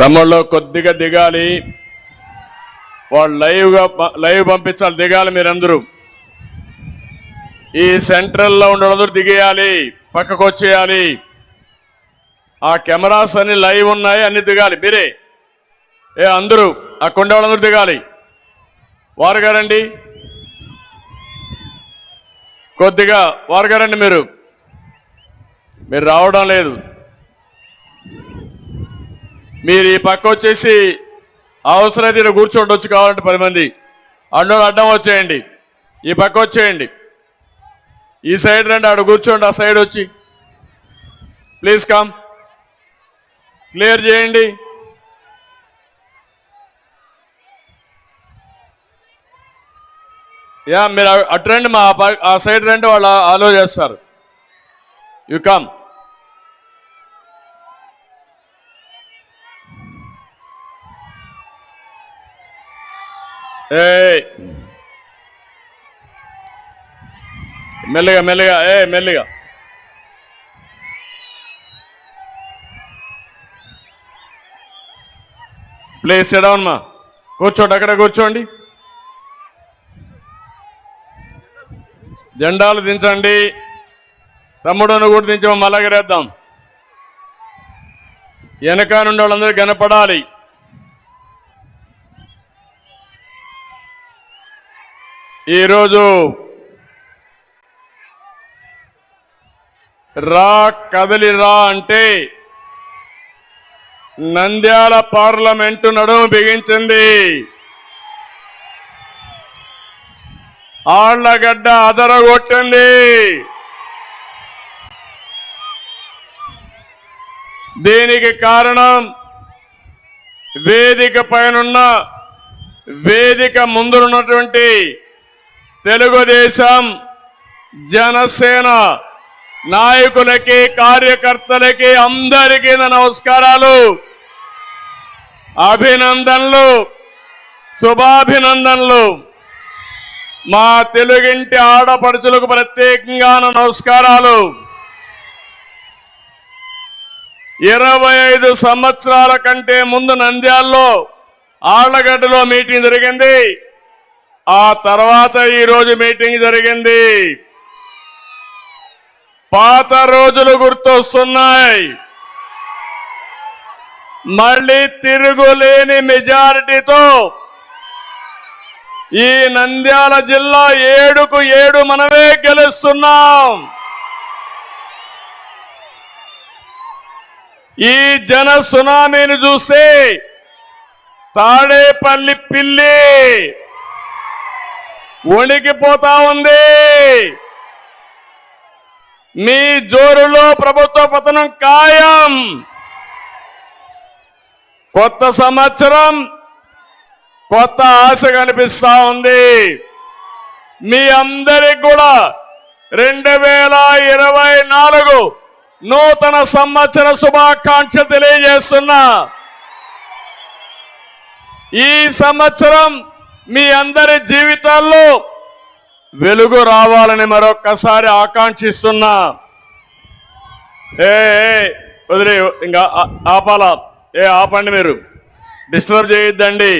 తమ్ముళ్ళు కొద్దిగా దిగాలి. వాళ్ళు లైవ్గా లైవ్ పంపించాలి దిగాలి మీరందరూ. ఈ సెంట్రల్లో ఉండడం దిగేయాలి పక్కకు వచ్చేయాలి. ఆ కెమెరాస్ అన్ని లైవ్ ఉన్నాయి అన్ని దిగాలి. మీరే. ఏ అందరూ ఆ కొండ వాళ్ళందరూ దిగాలి. వారు గారండి. కొద్దిగా వారు గారండి మీరు. మీరు రావడం లేదు. మీరు ఈ పక్క వచ్చేసి అవసరమైతే ఈడ కూర్చోండి వచ్చి కావాలంటే పది మంది. అడ్డం అడ్డం వచ్చేయండి. ఈ పక్క వచ్చేయండి. ఈ సైడ్ రండి ఆడ కూర్చోండి ఆ సైడ్ వచ్చి. Please come. క్లియర్ చేయండి. యా మీరు అటు రండి మా ప- ఆ సైడ్ రండి వాళ్ళు ఆలో చేస్తారు. You come. మెల్లగా మెల్లగా ఏ మెల్లిగా. ప్లేస్ డౌన్ మా కూర్చోండి అక్కడ కూర్చోండి. జెండాలు దించండి. తమ్ముడును కూడా దించమని మల్లగరేద్దాం వెనక నుండి వాళ్ళందరూ కనపడాలి ఈరోజు రా కదలి రా అంటే నంద్యాల పార్లమెంటు నడుము బిగించింది. ఆళ్ళగడ్డ అదరగొట్టింది. దీనికి కారణం వేదిక పైనున్న వేదిక ముందున్నటువంటి తెలుగుదేశం జనసేన నాయకులకి కార్యకర్తలకి అందరికీ నా నమస్కారాలు. అభినందనలు శుభాభినందనలు. మా తెలుగింటి ఆడపడుచులకు ప్రత్యేకంగా నా నమస్కారాలు. ఇరవై ఐదు సంవత్సరాల కంటే ముందు నంద్యాల్లో ఆళ్ళగడ్డలో మీటింగ్ జరిగింది. ఆ తర్వాత ఈరోజు మీటింగ్ జరిగింది. పాత రోజులు గుర్తొస్తున్నాయి. మళ్ళీ తిరుగులేని మెజారిటీతో ఈ నంద్యాల జిల్లా ఏడుకు ఏడు మనమే గెలుస్తున్నాం. ఈ జన సునామీని చూస్తే తాడేపల్లి పిల్లి వణికిపోతా ఉంది. మీ జోరులో ప్రభుత్వ పతనం ఖాయం. కొత్త సంవత్సరం కొత్త ఆశ కనిపిస్తా ఉంది. మీ అందరికి కూడా రెండు వేల ఇరవై నాలుగు నూతన సంవత్సర శుభాకాంక్ష తెలియజేస్తున్నా. ఈ సంవత్సరం మీ అందరి జీవితాల్లో వెలుగు రావాలని మరొక్కసారి ఆకాంక్షిస్తున్నా. ఏ ఏ, వదిలే ఇంకా ఆపాలా. ఏ ఆపండి మీరు. డిస్టర్బ్ చేయొద్దండి.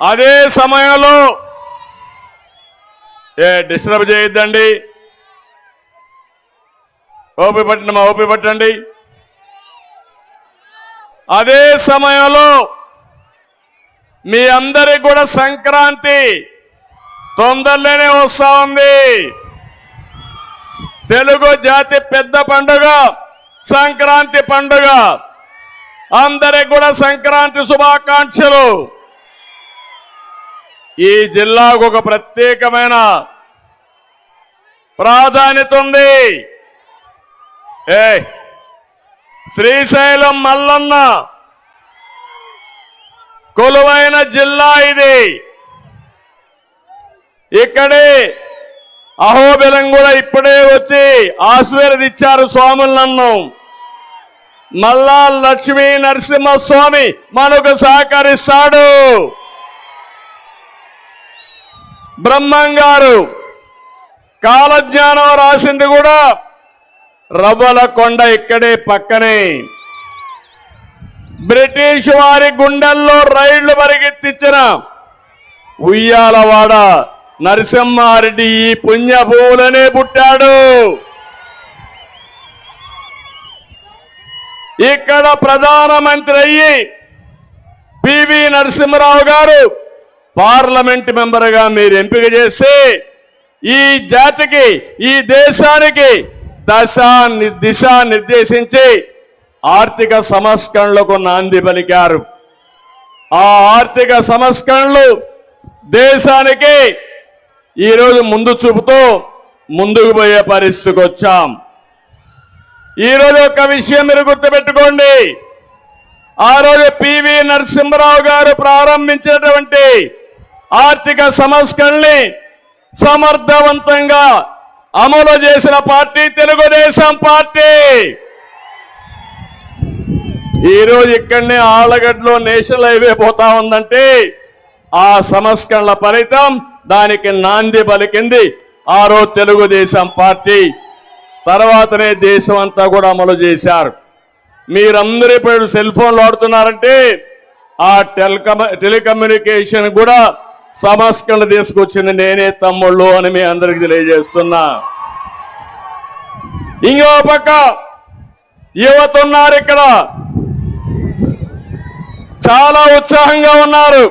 అదే సమయంలో ఏ డిస్టర్బ్ చేయొద్దండి. ఓపి పట్టండి మా ఓపి పట్టండి. అదే సమయంలో మీ అందరికి కూడా సంక్రాంతి తొందరలోనే వస్తా ఉంది. తెలుగు జాతి పెద్ద పండుగ సంక్రాంతి పండుగ. అందరికి కూడా సంక్రాంతి శుభాకాంక్షలు. ఈ జిల్లాకు ఒక ప్రత్యేకమైన ప్రాధాన్యత ఉంది. ఏ శ్రీశైలం మల్లన్న కొలువైన జిల్లా ఇది. ఇక్కడే అహోబిలం కూడా ఇప్పుడే వచ్చి ఆశీర్వదించారు స్వాములు నన్ను. మల్లా లక్ష్మీ నరసింహస్వామి మనకు సహకరిస్తాడు. బ్రహ్మం గారు కాలజ్ఞానం రాసింది కూడా రవ్వల కొండ ఇక్కడే పక్కనే. బ్రిటిష్ వారి గుండెల్లో రైళ్ళు పరిగెత్తించిన ఉయ్యాలవాడ నరసింహారెడ్డి ఈ పుణ్యభూములనే పుట్టాడు. ఇక్కడ ప్రధానమంత్రి అయ్యి పివి నరసింహరావు గారు పార్లమెంట్ మెంబర్గా మీరు ఎంపిక చేసి ఈ జాతికి ఈ దేశానికి దశ ని- దిశ నిర్దేశించి ఆర్థిక సంస్కరణలకు నాంది పలికారు. ఆ ఆర్థిక సంస్కరణలు దేశానికి ఈరోజు ముందు చూపుతూ ముందుకు పోయే పరిస్థితికి వచ్చాం. ఈరోజు ఒక విషయం మీరు గుర్తుపెట్టుకోండి. ఆ రోజు పివి నరసింహరావు గారు ప్రారంభించినటువంటి ఆర్థిక సంస్కరణని సమర్థవంతంగా అమలు చేసిన పార్టీ తెలుగుదేశం పార్టీ. ఈరోజు ఇక్కడనే ఆలగడ్డలో నేషనల్ హైవే పోతా ఉందంటే ఆ సంస్కరణల ఫలితం దానికి నాంది పలికింది. ఆ రోజు తెలుగుదేశం పార్టీ తర్వాతనే దేశం అంతా కూడా అమలు చేశారు. మీరందరూ ఇప్పుడు సెల్ ఫోన్లు ఆడుతున్నారంటే ఆ టెలికమ టెలికమ్యూనికేషన్ కూడా సంస్కరణ తీసుకొచ్చింది నేనే తమ్ముళ్ళు అని మీ అందరికి తెలియజేస్తున్నా. ఇంకో పక్క యువత ఉన్నారు ఇక్కడ. చాలా ఉత్సాహంగా ఉన్నారు.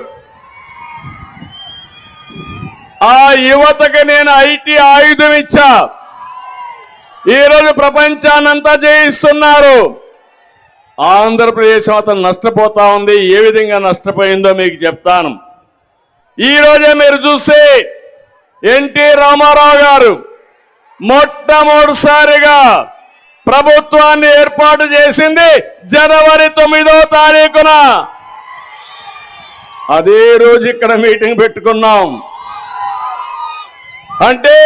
ఆ యువతకి నేను ఐటీ ఆయుధం ఇచ్చా ఈరోజు ప్రపంచాన్నంతా జయిస్తున్నారు. ఆంధ్రప్రదేశ్ అతను నష్టపోతా ఉంది. ఏ విధంగా నష్టపోయిందో మీకు చెప్తాను. ఈరోజే మీరు చూస్తే ఎన్టీ రామారావు గారు మొట్టమొదటిసారిగా ప్రభుత్వాన్ని ఏర్పాటు చేసింది జనవరి తొమ్మిదో తారీఖున. అదే రోజు ఇక్కడ మీటింగ్ పెట్టుకున్నాం. అంటే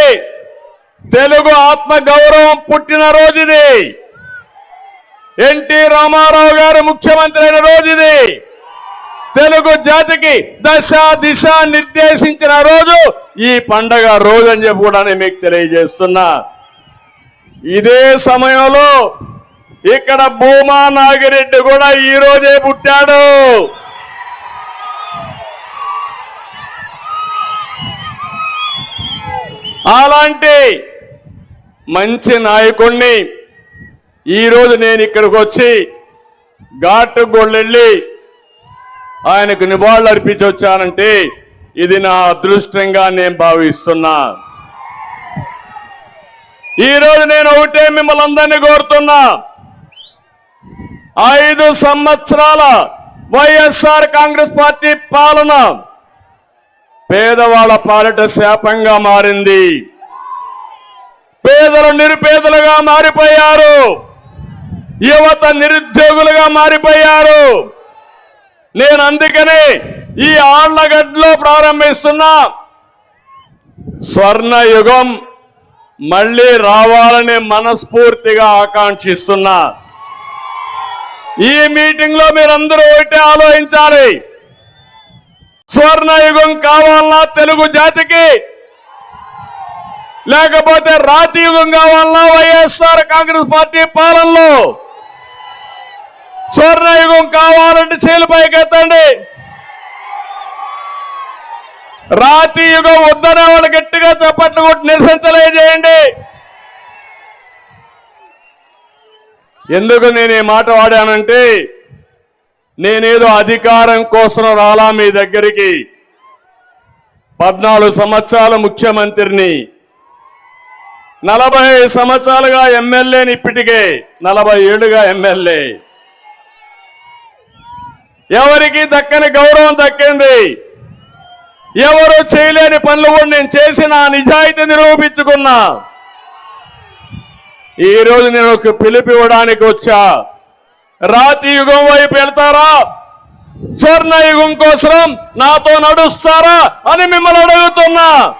తెలుగు ఆత్మ గౌరవం పుట్టిన రోజు ఇది ఎన్టీ రామారావు గారు ముఖ్యమంత్రి అయిన రోజు ఇది తెలుగు జాతికి దశ దిశ నిర్దేశించిన రోజు. ఈ పండగ రోజు అని చెప్పి కూడా నేను మీకు తెలియజేస్తున్నా. ఇదే సమయంలో ఇక్కడ భూమా నాగిరెడ్డి కూడా ఈ రోజే పుట్టాడు. అలాంటి మంచి నాయకుణ్ణి ఈరోజు నేను ఇక్కడికి వచ్చి ఘాటు గోళ్ళెళ్ళి ఆయనకు నివాళులు అర్పించి వచ్చానంటే ఇది నా అదృష్టంగా నేను భావిస్తున్నా. ఈరోజు నేను ఒకటే మిమ్మల్ని అందరినీ కోరుతున్నా. ఐదు సంవత్సరాల వైఎస్ఆర్ కాంగ్రెస్ పార్టీ పాలన పేదవాళ్ళ పాలిట శాపంగా మారింది. పేదలు నిరుపేదలుగా మారిపోయారు. యువత నిరుద్యోగులుగా మారిపోయారు. నేను అందుకనే ఈ ఆళ్ళగడ్డలో ప్రారంభిస్తున్న. స్వర్ణ యుగం మళ్ళీ రావాలని మనస్ఫూర్తిగా ఆకాంక్షిస్తున్నా. ఈ మీటింగ్లో మీరందరూ ఒకటే ఆలోచించాలి. స్వర్ణ యుగం కావాలన్నా తెలుగు జాతికి లేకపోతే రాతి యుగం కావాలన్నా వైఎస్ఆర్ కాంగ్రెస్ పార్టీ పాలనలో. స్వర్ణయుగం కావాలంటే చేలు పైకెత్తండి. రాతి యుగం వద్దనే వాళ్ళు గట్టిగా చప్పట్లు కొట్టి నిరసించలేజేయండి ఎందుకు నేను ఈ మాట వాడానంటే నేనేదో అధికారం కోసం రాలా మీ దగ్గరికి. పద్నాలుగు సంవత్సరాల ముఖ్యమంత్రిని. నలభై సంవత్సరాలుగా ఎమ్మెల్యేని ఇప్పటికే నలభై ఏడుగా ఎమ్మెల్యే. ఎవరికి దక్కని గౌరవం దక్కింది? ఎవరు చేయలేని పనులు కూడా నేను చేసి నా నిజాయితీ నిరూపించుకున్నా. ఈ రోజు నేను ఒక పిలుపు ఇవ్వడానికి వచ్చా. రాతి యుగం వైపు వెళ్తారా? స్వర్ణ యుగం కోసం నాతో నడుస్తారా? అని మిమ్మల్ని అడుగుతున్నా.